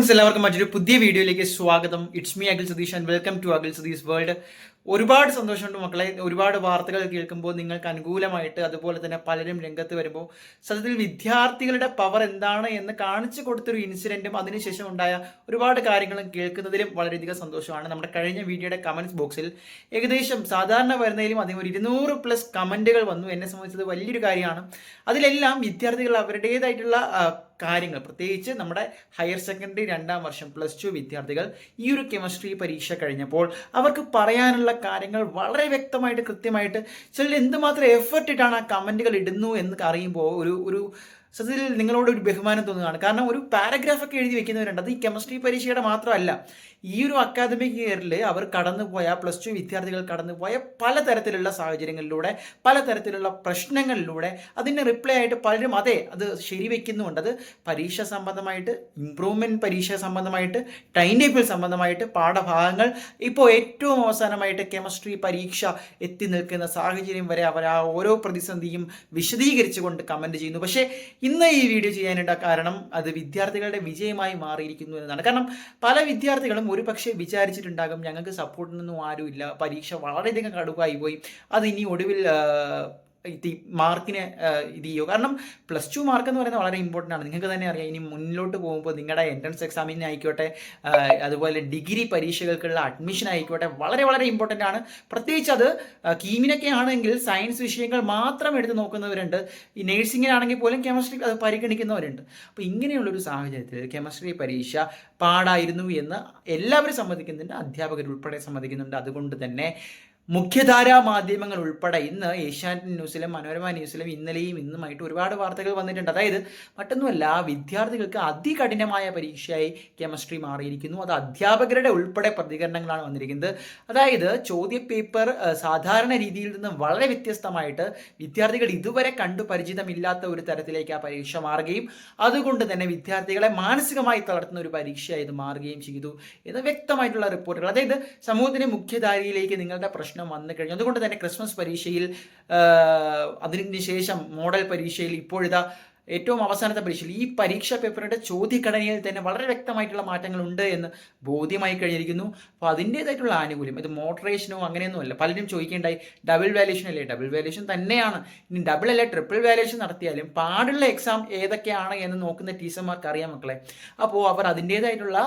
Friends എല്ലാവർക്കും മറ്റൊരു പുതിയ വീഡിയോയിലേക്ക് സ്വാഗതം. It's me Akhil Satheesh and welcome to Akhil Satheesh world ഒരുപാട് സന്തോഷമുണ്ട് മക്കളെ. ഒരുപാട് വാർത്തകൾ കേൾക്കുമ്പോൾ നിങ്ങൾക്ക് അനുകൂലമായിട്ട് അതുപോലെ തന്നെ പലരും രംഗത്ത് വരുമ്പോൾ സത്യത്തിൽ വിദ്യാർത്ഥികളുടെ പവർ എന്താണ് എന്ന് കാണിച്ചു കൊടുത്തൊരു ഇൻസിഡന്റും അതിനുശേഷം ഉണ്ടായ ഒരുപാട് കാര്യങ്ങളും കേൾക്കുന്നതിലും വളരെയധികം സന്തോഷമാണ്. നമ്മുടെ കഴിഞ്ഞ വീഡിയോയുടെ കമൻസ് ബോക്സിൽ ഏകദേശം സാധാരണ വരുന്നതിലും അധികം ഒരു ഇരുന്നൂറ് പ്ലസ് കമന്റുകൾ വന്നു. എന്നെ സംബന്ധിച്ചത് വലിയൊരു കാര്യമാണ്. അതിലെല്ലാം വിദ്യാർത്ഥികൾ അവരുടേതായിട്ടുള്ള കാര്യങ്ങൾ. പ്രത്യേകിച്ച് നമ്മുടെ ഹയർ സെക്കൻഡറി രണ്ടാം വർഷം പ്ലസ് ടു വിദ്യാർത്ഥികൾ ഈ ഒരു കെമിസ്ട്രി പരീക്ഷ കഴിഞ്ഞപ്പോൾ അവർക്ക് പറയാനുള്ള കാര്യങ്ങൾ വളരെ വ്യക്തമായിട്ട് കൃത്യമായിട്ട് ചിലർ എന്തുമാത്രം എഫർട്ട് ഇട്ടാണ് ആ കമന്റുകൾ ഇടുന്നു എന്ന് അറിയുമ്പോൾ ഒരു ഒരു സത്യത്തിൽ നിങ്ങളോട് ഒരു ബഹുമാനം തോന്നുകയാണ്. കാരണം ഒരു പാരഗ്രാഫ് ഒക്കെ എഴുതി വെക്കുന്നവരുണ്ട്. അത് ഈ കെമിസ്ട്രി പരീക്ഷയുടെ മാത്രമല്ല. ഈ ഒരു അക്കാദമിക് ഇയറിൽ അവർ കടന്നുപോയ പ്ലസ് ടു വിദ്യാർത്ഥികൾ കടന്നുപോയ പലതരത്തിലുള്ള സാഹചര്യങ്ങളിലൂടെ പലതരത്തിലുള്ള പ്രശ്നങ്ങളിലൂടെ അതിന് റിപ്ലൈ ആയിട്ട് പലരും അതെ അത് ശരിവെക്കുന്നുണ്ട് അത് പരീക്ഷ സംബന്ധമായിട്ട് ഇമ്പ്രൂവ്മെന്റ് പരീക്ഷ സംബന്ധമായിട്ട് ടൈം ടേബിൾ സംബന്ധമായിട്ട് പാഠഭാഗങ്ങൾ ഇപ്പോൾ ഏറ്റവും അവസാനമായിട്ട് കെമിസ്ട്രി പരീക്ഷ എത്തി നിൽക്കുന്ന സാഹചര്യം വരെ അവർ ആ ഓരോ പ്രതിസന്ധിയും വിശദീകരിച്ചുകൊണ്ട് കമന്റ് ചെയ്യുന്നു. പക്ഷേ ഇന്ന് ഈ വീഡിയോ ചെയ്യാനുള്ള കാരണം അത് വിദ്യാർത്ഥികളുടെ വിജയമായി മാറിയിരിക്കുന്നു എന്നതാണ് കാരണം പല വിദ്യാർത്ഥികളും ഒരു പക്ഷേ വിചാരിച്ചിട്ടുണ്ടാകും ഞങ്ങൾക്ക് സപ്പോർട്ടിനൊന്നും ആരുമില്ല. പരീക്ഷ വളരെയധികം കടുവായി പോയി. അത് ഇനി ഒടുവിൽ ഈ മാർക്കിന് ഇത് ചെയ്യുക. കാരണം പ്ലസ് ടു മാർക്ക് എന്ന് പറയുന്നത് വളരെ ഇമ്പോർട്ടന്റ് ആണ്. നിങ്ങൾക്ക് തന്നെ അറിയാം ഇനി മുന്നിലോട്ട് പോകുമ്പോൾ നിങ്ങളുടെ എൻട്രൻസ് എക്സാമിന് ആയിക്കോട്ടെ അതുപോലെ ഡിഗ്രി പരീക്ഷകൾക്കുള്ള അഡ്മിഷൻ ആയിക്കോട്ടെ വളരെ വളരെ ഇമ്പോർട്ടന്റ് ആണ്. പ്രത്യേകിച്ച് അത് കീമിനൊക്കെ ആണെങ്കിൽ സയൻസ് വിഷയങ്ങൾ മാത്രം എടുത്ത് നോക്കുന്നവരുണ്ട്. ഈ നേഴ്സിങ്ങിനാണെങ്കിൽ പോലും കെമിസ്ട്രി അത് പരിഗണിക്കുന്നവരുണ്ട്. അപ്പോൾ ഇങ്ങനെയുള്ളൊരു സാഹചര്യത്തിൽ കെമിസ്ട്രി പരീക്ഷ പാടായിരുന്നു എന്ന് എല്ലാവരും സമ്മതിക്കുന്നുണ്ട് അധ്യാപകർ ഉൾപ്പെടെ സമ്മതിക്കുന്നുണ്ട്. അതുകൊണ്ട് തന്നെ മുഖ്യധാരാ മാധ്യമങ്ങൾ ഉൾപ്പെടെ ഇന്ന് ഏഷ്യാനെറ്റ് ന്യൂസിലും മനോരമ ന്യൂസിലും ഇന്നലെയും ഇന്നുമായിട്ട് ഒരുപാട് വാർത്തകൾ വന്നിട്ടുണ്ട്. അതായത് മറ്റൊന്നുമല്ല വിദ്യാർത്ഥികൾക്ക് അതികഠിനമായ പരീക്ഷയായി കെമിസ്ട്രി മാറിയിരിക്കുന്നു. അത് അധ്യാപകരുടെ ഉൾപ്പെടെ പ്രതികരണങ്ങളാണ് വന്നിരിക്കുന്നത്. അതായത് ചോദ്യപേപ്പർ സാധാരണ രീതിയിൽ നിന്ന് വളരെ വ്യത്യസ്തമായിട്ട് വിദ്യാർത്ഥികൾ ഇതുവരെ കണ്ടു പരിചിതമില്ലാത്ത ഒരു തരത്തിലേക്ക് ആ പരീക്ഷ മാറുകയും അതുകൊണ്ട് തന്നെ വിദ്യാർത്ഥികളെ മാനസികമായി തളർത്തുന്ന ഒരു പരീക്ഷയായി ഇത് മാറുകയും ചെയ്തു എന്ന് വ്യക്തമായിട്ടുള്ള റിപ്പോർട്ടുകൾ. അതായത് സമൂഹത്തിന്റെ മുഖ്യധാരയിലേക്ക് നിങ്ങളുടെ പ്രശ്നം വന്നു കഴിഞ്ഞു. അതുകൊണ്ട് തന്നെ ക്രിസ്മസ് പരീക്ഷയിൽ അതിന് ശേഷം മോഡൽ പരീക്ഷയിൽ ഇപ്പോഴത്തെ ഏറ്റവും അവസാനത്തെ പരീക്ഷയിൽ ഈ പരീക്ഷാ പേപ്പറിന്റെ ചോദ്യഘടനയിൽ തന്നെ വളരെ വ്യക്തമായിട്ടുള്ള മാറ്റങ്ങൾ ഉണ്ട് എന്ന് ബോധ്യമായി കഴിഞ്ഞിരിക്കുന്നു. അപ്പോൾ അതിന്റേതായിട്ടുള്ള ആനുകൂല്യം ഇത് മോട്ടറേഷനോ അങ്ങനെയൊന്നുമല്ല പലരും ചോദിക്കേണ്ടായി ഡബിൾ വാല്യൂഷൻ അല്ലേ? ഡബിൾ വാല്യൂഷൻ തന്നെയാണ്. ഇനി ഡബിൾ അല്ല? ട്രിപ്പിൾ വാല്യൂഷൻ നടത്തിയാലും പാടുള്ള എക്സാം ഏതൊക്കെയാണ് എന്ന് നോക്കുന്ന ടീച്ചർമാർക്ക് അറിയാം മക്കളെ. അപ്പോൾ അവർ അതിന്റേതായിട്ടുള്ള